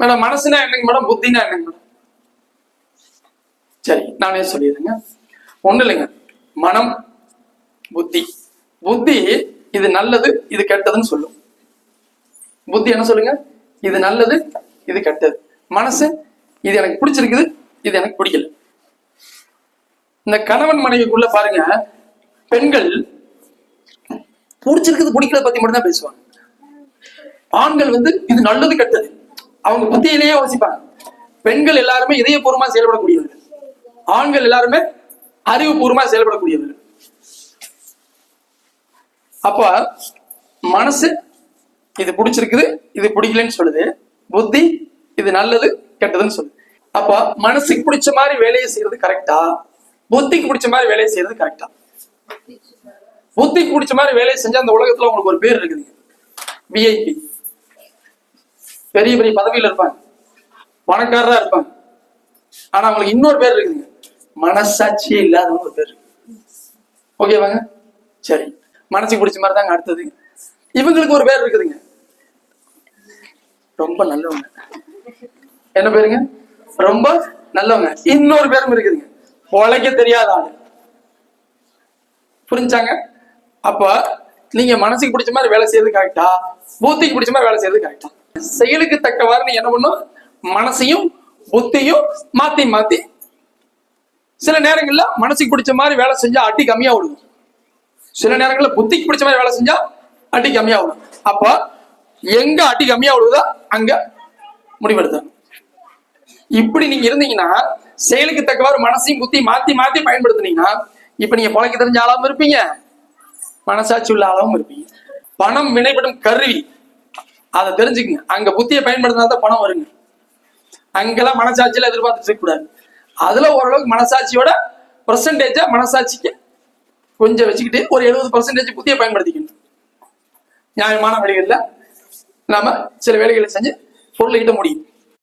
Madam மனசுனா என்னங்க madam? புத்தினா என்னங்க madam? சரி நானே சொல்லிடுறேங்க. ஒண்ணு இல்லைங்க. மனம் புத்தி. புத்தி இது நல்லது இது கெட்டதுன்னு சொல்லும். புத்தி என்ன சொல்லுங்க? இது நல்லது இது கெட்டது. மனசு இது எனக்கு பிடிச்சிருக்குது இது எனக்கு பிடிக்கல. இந்த கணவன் மனைவிக்குள்ள பாருங்க பெண்கள் பிடிச்சிருக்குது பிடிக்கல பத்தி மட்டும் தான் பேசுவாங்க. ஆண்கள் வந்து இது நல்லது கெட்டது. அவங்க புத்தியிலேயே யோசிப்பாங்க. பெண்கள் எல்லாருமே இதயபூர்வமா செயல்படக்கூடியவர்கள். ஆண்கள் எல்லாருமே அறிவுபூர்வமா செயல்படக்கூடியவர்கள். அப்ப மனசு இது பிடிச்சிருக்குது இது பிடிக்கலன்னு சொல்லுது. புத்தி இது நல்லது கெட்டதுன்னு சொல்லுது. அப்ப மனசுக்கு பிடிச்ச மாதிரி வேலையை செய்யறது கரெக்டா? புத்திக்கு பிடிச்ச மாதிரி வேலையை செய்யறது கரெக்டா? புத்திக்கு பிடிச்ச மாதிரி வேலையை செஞ்சா அந்த உலகத்துல உங்களுக்கு ஒரு பேர் இருக்குது. விஐபி பெரிய பெரிய பதவியில இருப்பாங்க. பணக்காரரா இருப்பாங்க. ஆனா அவங்களுக்கு இன்னொரு பேர் இருக்குதுங்க மனசாட்சியே இல்லாதவங்க ஒரு பேர் இருக்கு. ஓகேவாங்க சரி. மனசுக்கு பிடிச்ச மாதிரி தாங்க அடுத்தது. இவங்களுக்கு ஒரு பேர் இருக்குதுங்க. ரொம்ப நல்லவங்க. என்ன பேருங்க? ரொம்ப நல்லவங்க. இன்னொரு பேரும் இருக்குதுங்க. உழைக்க தெரியாத ஆளு. புரிஞ்சாங்க? அப்ப நீங்க மனசுக்கு பிடிச்ச மாதிரி வேலை செய்யறது கரெக்டா பூத்திக்கு பிடிச்ச மாதிரி வேலை செய்யறது கரெக்டா செயலுக்கு தக்கவாறு நீ என்ன பண்ணும் மனசையும் புத்தியும் மாத்தி மாத்தி சில நேரங்கள்ல மனசுக்கு பிடிச்ச மாதிரி வேலை செஞ்சா அடி கம்மியா விடுது சில நேரங்கள்ல புத்திக்கு பிடிச்ச மாதிரி வேலை செஞ்சா அடி கம்மியா விடும் அப்ப எங்க அட்டி கம்மியா விடுதோ அங்க முடிவெடுத்தணும். இப்படி நீங்க இருந்தீங்கன்னா செயலுக்கு தக்கவாறு மனசையும் புத்தி மாத்தி மாத்தி பயன்படுத்தினீங்கன்னா இப்ப நீங்க பொழைக்க தெரிஞ்ச ஆளாவும் இருப்பீங்க. மனசாட்சி உள்ள ஆளாவும் இருப்பீங்க. பணம் வினைப்படும் கருவி அதை தெரிஞ்சுக்குங்க. அங்க புத்தியை பயன்படுத்தினா தான் பணம் வருங்க. அங்கெல்லாம் மனசாட்சியில எதிர்பார்த்துட்டு இருக்க கூடாது. அதுல ஓரளவுக்கு மனசாட்சியோட பர்சன்டேஜா மனசாட்சிக்கு கொஞ்சம் வச்சுக்கிட்டு ஒரு எழுபது பர்சன்டேஜ் புத்தியை பயன்படுத்திக்கணும். நியாயமான வழிகளில் நாம சில வேலைகளை செஞ்சு பொருள் ஈட்ட முடியும்.